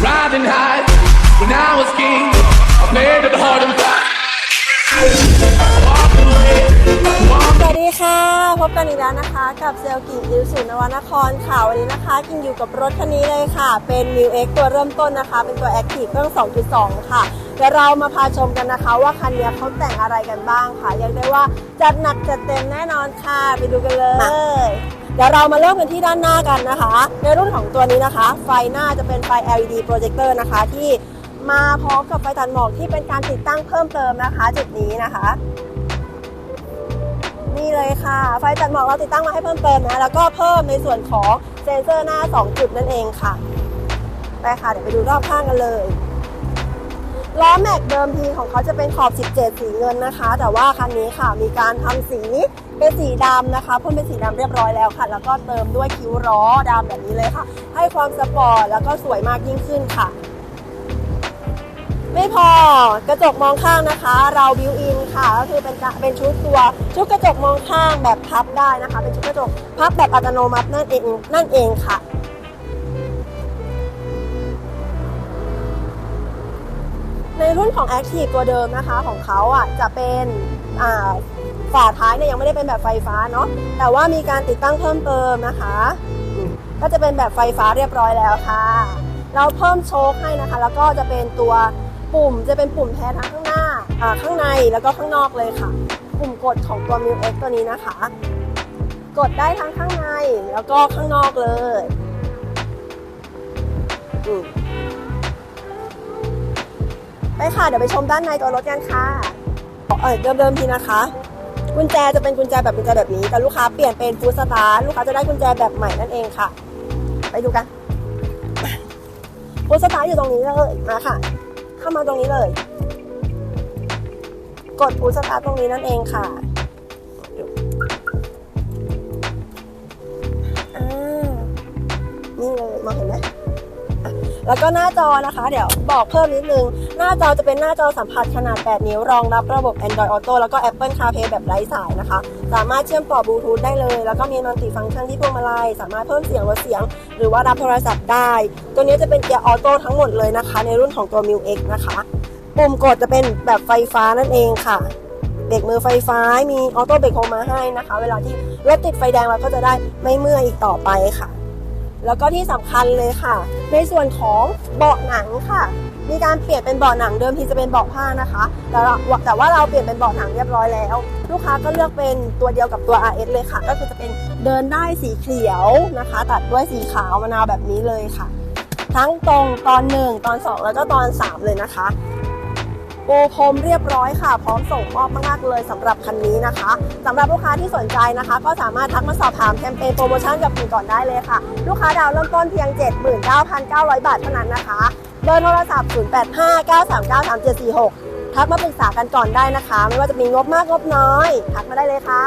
riding high. When I was king, I made it hard and fast. สวัสดีค่ะ พบกันอีกแล้วนะคะ กับเซลกิ่งอิวสุนวนครค่ะ วันนี้นะคะ กิ่งอยู่กับรถคันนี้เลยค่ะ เป็น New X ตัวเริ่มต้นนะคะ เป็นตัว Active เครื่อง 2.2 ค่ะเดี๋ยวเรามาพาชมกันนะคะ ว่าคันนี้เขาแต่งอะไรกันบ้างค่ะเรียกได้ว่าจัดหนักจัดเต็มแน่นอนค่ะ ไปดูกันเลย ดี๋ยวเรามาเริ่มกันที่ด้านหน้ากันนะคะ ในรุ่นของตัวนี้นะคะ ไฟหน้าจะเป็นไฟ LED projector นะคะที่มาพร้อมกับไฟตัดหมอกที่เป็นการติดตั้งเพิ่มเติมนะคะ จุดนี้นะคะนี่เลยค่ะ ไฟตัดหมอกเราติดตั้งมาให้เพิ่มเติมนะแล้วก็เพิ่มในส่วนของเซ็นเซอร์หน้า 2 จุดนั่นเองค่ะไปค่ะเดี๋ยวไปดูรอบข้างกันเลย ล้อแม็กเดิมทีของเขาจะเป็นขอบ 17 สีเงินนะคะ แต่ว่าคันนี้ค่ะมีการทำสีเป็นสีดำนะคะ เพิ่มเป็นสีดำเรียบร้อยแล้วค่ะ แล้วก็เติมด้วยคิ้วล้อดำแบบนี้เลยค่ะ ให้ความสปอร์ตแล้วก็สวยมากยิ่งขึ้นค่ะ ไม่พอกระจกมองข้างนะคะ เราบิวอินค่ะก็คือเป็นเป็นชุดตัวชุดกระจกมองข้างแบบพับได้นะคะ เป็นชุดกระจกพับแบบอัตโนมัตินั่นเองนั่นเองค่ะ ในรุ่นของ Active ตัวเดิมนะคะของเขาอะจะเป็นอ่าฝาท้ายเนี่ยยังไม่ได้เป็นแบบไฟฟ้าเนาะแต่ว่ามีการติดตั้งเพิ่มเติมนะคะ ก็จะเป็นแบบไฟฟ้าเรียบร้อยแล้วค่ะ เราเพิ่มโชคให้นะคะ แล้วก็จะเป็นตัวปุ่มจะเป็นปุ่มแทนทั้งข้างหน้าอ่าข้างในแล้วก็ข้างนอกเลยค่ะ ปุ่มกดของตัว m i u X ตัวนี้นะคะ กดได้ทั้งข้างในแล้วก็ข้างนอกเลยอืม ไปค่ะ เดี๋ยวไปชมด้านในตัวรถกันค่ะ เออเดิมๆทีนะคะ กุญแจจะเป็นกุญแจแบบกุญแจแบบนี้ แต่ลูกค้าเปลี่ยนเป็นฟูสตาร์ลูกค้าจะได้กุญแจแบบใหม่นั่นเองค่ะ ไปดูกันฟูสตาร์อยู่ตรงนี้เลยมาค่ะ เข้ามาตรงนี้เลย กดฟูสตาร์ตรงนี้นั่นเองค่ะ แล้วก็หน้าจอนะคะ เดี๋ยวบอกเพิ่มนิดนึง หน้าจอจะเป็นหน้าจอสัมผัสขนาด 8 นิ้วรองรับระบบ Android Auto แล้วก็ Apple CarPlay แบบไร้สายนะคะ สามารถเชื่อมต่อบลูทูธได้เลย แล้วก็มีมัลติฟังก์ชันที่พวงมาลัยสามารถเพิ่มเสียงลดเสียง หรือว่ารับโทรศัพท์ได้ ตัวนี้จะเป็นเกียร์ออโต้ทั้งหมดเลยนะคะ ในรุ่นของตัว m i u X นะคะปุ่มกดจะเป็นแบบไฟฟ้านั่นเองค่ะเบรกมือไฟฟ้า มีออโต้เบรกโฮมาให้นะคะ เวลาที่รถติดไฟแดงเราก็จะได้ไม่เมื่อยอีกต่อไปค่ะ แล้วก็ที่สำคัญเลยค่ะ ในส่วนของเบาะหนังค่ะ มีการเปลี่ยนเป็นเบาะหนังเดิมทีจะเป็นเบาะผ้านะคะแต่เราแต่ว่าเราเปลี่ยนเป็นเบาะหนังเรียบร้อยแล้ว ลูกค้าก็เลือกเป็นตัวเดียวกับตัว RS เลยค่ะ ก็คือจะเป็นเดินได้สีเขียวนะคะ ตัดด้วยสีขาวมะนาวแบบนี้เลยค่ะ ทั้งตรงตอน 1 ตอน 2 แล้วก็ตอน 3 เลยนะคะ ปูพรมเรียบร้อยค่ะ พร้อมส่งมอบมากๆเลยสำหรับคันนี้นะคะสำหรับลูกค้าที่สนใจนะคะ ก็สามารถทักมาสอบถามแคมเปญโปรโมชั่นกับคุณก่อนได้เลยค่ะ ลูกค้าดาวเริ่มต้นเพียง 79,900 บาทเท่านั้นนะคะเบอร์โทรศัพท์ 0859393746 ทักมาปรึกษากันก่อนได้นะคะ ไม่ว่าจะมีงบมากงบน้อย ทักมาได้เลยค่ะ